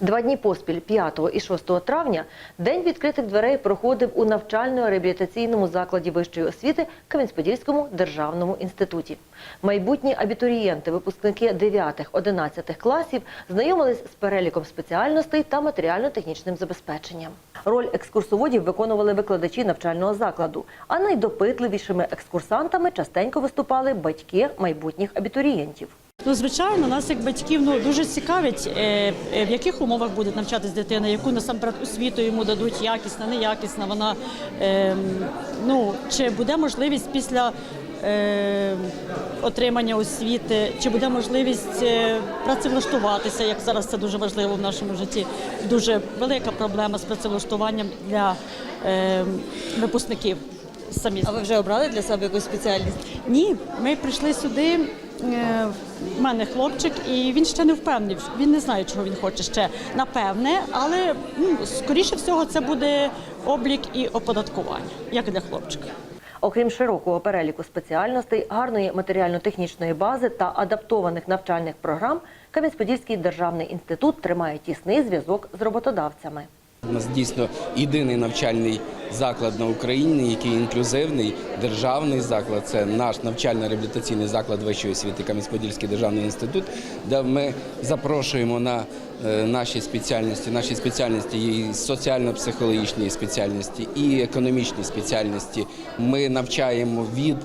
Два дні поспіль, 5 і 6 травня, День відкритих дверей проходив у навчально-реабілітаційному закладі вищої освіти Кам'янець-Подільському державному інституті. Майбутні абітурієнти, випускники 9-11 класів знайомились з переліком спеціальностей та матеріально-технічним забезпеченням. Роль екскурсоводів виконували викладачі навчального закладу, а найдопитливішими екскурсантами частенько виступали батьки майбутніх абітурієнтів. Ну, звичайно, нас як батьків ну дуже цікавить, е, е, в яких умовах буде навчатись дитина, яку насамперед освіту йому дадуть, якісна, неякісна. Вона е, ну чи буде можливість після е, отримання освіти, чи буде можливість е, працевлаштуватися, як зараз це дуже важливо в нашому житті. Дуже велика проблема з працевлаштуванням для е, випускників. Самі А ви вже обрали для себе якусь спеціальність? ні, ми прийшли сюди. е, В мене хлопчик, і він ще не впевнений. Він не знає, чого він хоче ще напевне, але ну, скоріше всього це буде облік і оподаткування, як для хлопчика. Окрім широкого переліку спеціальностей, гарної матеріально-технічної бази та адаптованих навчальних програм, Кам'янець-Подільський державний інститут тримає тісний зв'язок з роботодавцями. У нас дійсно єдиний навчальний заклад на Україні, який інклюзивний державний заклад. Це наш навчально-реабілітаційний заклад вищої освіти Кам'янець-Подільський державний інститут, де ми запрошуємо на е, наші спеціальності. Наші спеціальності є соціально-психологічні спеціальності, і економічні спеціальності. Ми навчаємо від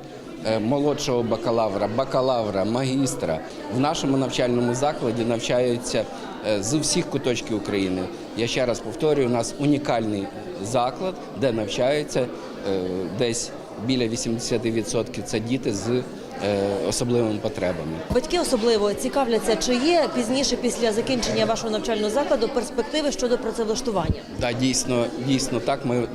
молодшого бакалавра, бакалавра, магістра. В нашому навчальному закладі навчаються е, з усіх куточків України. Я ще раз повторюю, у нас унікальний заклад, де навчаються е, десь біля 80% це діти з е, особливими потребами. Батьки особливо цікавляться, чи є пізніше після закінчення вашого навчального закладу перспективи щодо працевлаштування. Да, дійсно, дійсно так. Ми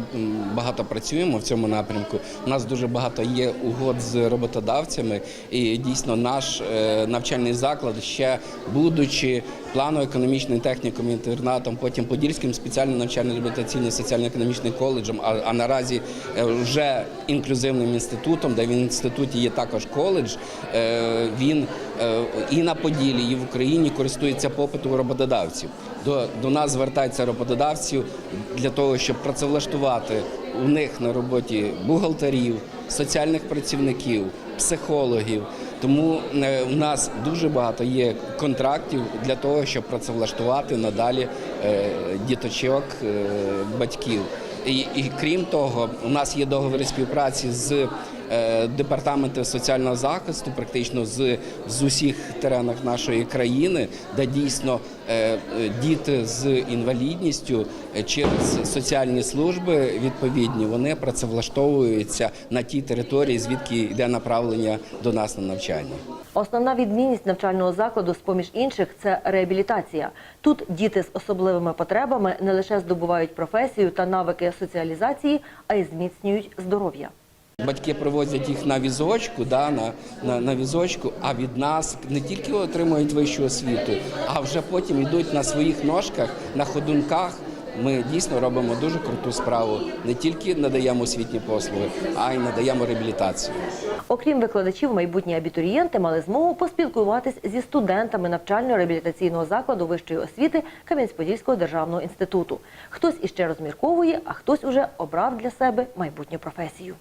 багато працюємо в цьому напрямку. У нас дуже багато є угод з роботодавцями, і дійсно наш е, навчальний заклад, ще будучи планово-економічним технікум інтернатом, потім Подільським спеціальним навчально-реабілітаційним соціально-економічним коледжем, а, а наразі е, вже інклюзивним інститутом, де в інституті є також коледж. е, Він е, і на Поділі, і в Україні користується попитом роботодавців. До, до нас звертаються роботодавців для того, щоб працевлаштувати у них на роботі бухгалтерів, соціальних працівників, психологів. Тому в у нас дуже багато є контрактів для того, щоб працевлаштувати надалі е, діточок, е, батьків. І, і крім того, у нас є договори співпраці з е, департаментом соціального захисту, практично з, з усіх теренах нашої країни, де дійсно е, діти з інвалідністю е, через соціальні служби відповідні вони працевлаштовуються на тій території, звідки йде направлення до нас на навчання. Основна відмінність навчального закладу, з поміж інших, це реабілітація. Тут діти з особливими потребами не лише здобувають професію та навики соціалізації, а й зміцнюють здоров'я. Батьки привозять їх на візочку, да, на, на, на візочку, а від нас не тільки отримують вищу освіту, а вже потім йдуть на своїх ножках, на ходунках. Ми дійсно робимо дуже круту справу. Не тільки надаємо освітні послуги, а й надаємо реабілітацію. Окрім викладачів, майбутні абітурієнти мали змогу поспілкуватись зі студентами навчально-реабілітаційного закладу вищої освіти Кам'янець-Подільського державного інституту. Хтось іще розмірковує, а хтось уже обрав для себе майбутню професію.